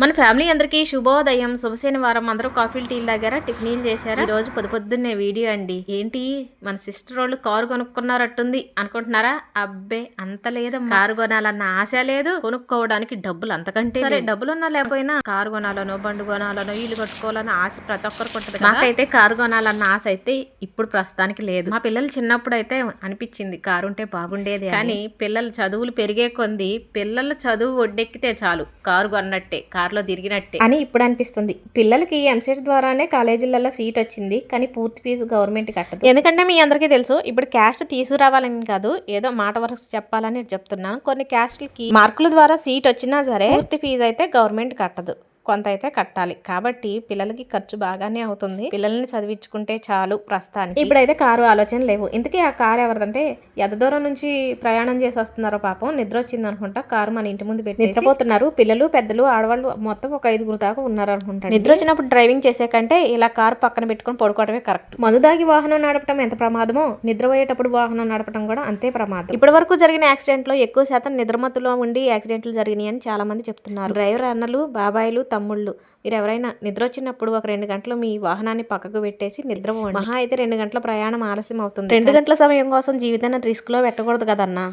మన ఫ్యామిలీ అందరికీ శుభోదయం. శుభ శనివారం అందరూ కాఫీలు టీలు దగ్గర టిఫిన్లు చేశారు? ఈ రోజు పొద్దు పొద్దున్నే వీడియో అండి. ఏంటి? మన సిస్టర్ వాళ్ళు కారు కొనుక్కున్నారట్టుంది అనుకుంటున్నారా? అబ్బే అంత లేదమ్మా. కారు కొనాలన్న ఆశ లేదు. కొనుక్కోవడానికి డబ్బులు అంతకంటే సరే డబ్బులు ఉన్నా లేకపోయినా కారు కొనాలనో బండి కొనాలనో ఇల్లు కట్టుకోవాలన్న ఆశ ప్రతి ఒక్కరికి ఉంటుంది. నాకైతే కారు కొనాలన్న ఆశ అయితే ఇప్పుడు ప్రస్తుతానికి లేదు. మా పిల్లలు చిన్నప్పుడు అయితే అనిపించింది కారు ఉంటే బాగుండేది కానీ పిల్లల చదువులు పెరిగే కొంది పిల్లల చదువు ఒడ్డెక్కితే చాలు. కారు కొన్నట్టే. కారులో తిరిగినట్టే. అని ఇప్పుడు అనిపిస్తుంది పిల్లలకి ఎంసెట్ ద్వారానే కాలేజీలలో సీట్ వచ్చింది కానీ పూర్తి ఫీజు గవర్నమెంట్ కట్టదు. ఎందుకంటే మీ అందరికీ తెలుసు ఇప్పుడు క్యాస్ట్ తీసుకురావాలని కాదు ఏదో మాట వరకు చెప్పాలని చెప్తున్నాను. కొన్ని క్యాస్ట్లకి మార్కుల ద్వారా సీట్ వచ్చినా సరే పూర్తి ఫీజు అయితే గవర్నమెంట్ కట్టదు. కొంత అయితే కట్టాలి. కాబట్టి పిల్లలకి ఖర్చు బాగానే అవుతుంది. పిల్లల్ని చదివించుకుంటే చాలు ప్రస్తుతానికి. ఇప్పుడైతే కారు ఆలోచన లేవు. ఇంతకీ ఆ కారు ఎవరిదంటే ఎంత దూరం నుంచి ప్రయాణం చేసి వస్తున్నారో పాపం నిద్ర వచ్చింది అనుకుంటా. కారు మన ఇంటి ముందు పెట్టి నిద్రపోతున్నారు. పిల్లలు పెద్దలు ఆడవాళ్ళు మొత్తం ఒక ఐదుగురు దాకా ఉన్నారు అనుకుంటా నిద్ర వచ్చినప్పుడు డ్రైవింగ్ చేసే కంటే ఇలా కారు పక్కన పెట్టుకొని పడుకోవడమే కరెక్ట్. మందు దాగి వాహనం నడపడం ఎంత ప్రమాదమో నిద్రపోయేటప్పుడు వాహనం నడపడం కూడా అంతే ప్రమాదం. ఇప్పటి వరకు జరిగిన యాక్సిడెంట్లో ఎక్కువ శాతం నిద్రమత్తులో ఉండి యాక్సిడెంట్లు జరిగినాయి అని చాలా మంది చెప్తున్నారు. డ్రైవర్ అన్నలు బాబాయిలు తమ్ముళ్ళు. మీరు ఎవరైనా నిద్ర వచ్చినప్పుడు ఒక రెండు గంటలు మీ వాహనాన్ని పక్కకు పెట్టేసి నిద్రపోండి. మహా అయితే రెండు గంటల ప్రయాణం ఆలస్యం అవుతుంది రెండు గంటల సమయం కోసం జీవితాన్ని రిస్క్లో పెట్టకూడదు కదన్నా.